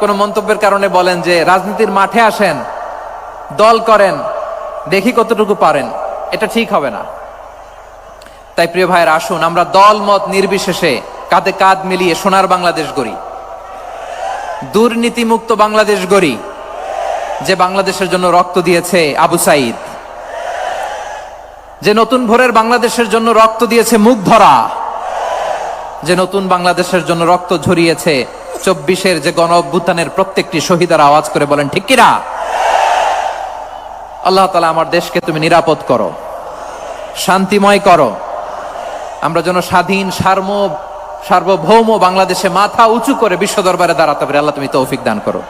কোনো মন্তব্যের কারণে বলেন যে রাজনীতির মাঠে আসেন, দল করেন, দেখি কতটুকু পারেন। এটা ঠিক হবে না। তাই প্রিয় ভাইয়ের, আসুন, আমরা দল, মত নির্বিশেষে কাঁধে কাঁধ মিলিয়ে সোনার বাংলাদেশ গড়ি। দুর্নীতিমুক্ত বাংলাদেশ গড়ি, যে বাংলাদেশের জন্য রক্ত দিয়েছে আবু সাইদ। যে নতুন ভোরের বাংলাদেশের জন্য রক্ত দিয়েছে মুখ ধরা। যে নতুন বাংলাদেশের জন্য রক্ত ঝরিয়েছে চব্বিশের যে গণ অভ্যুত্থানের প্রত্যেকটি শহীদার আওয়াজ করে বলেন, ঠিক কিনা? আল্লাহ তালা আমার দেশকে তুমি নিরাপদ করো, শান্তিময় করো। আমরা যেন স্বাধীন, সার্ম, সার্বভৌম বাংলাদেশে মাথা উঁচু করে বিশ্ব দরবারে দাঁড়াতে পারি। আল্লাহ তুমি তৌফিক দান করো।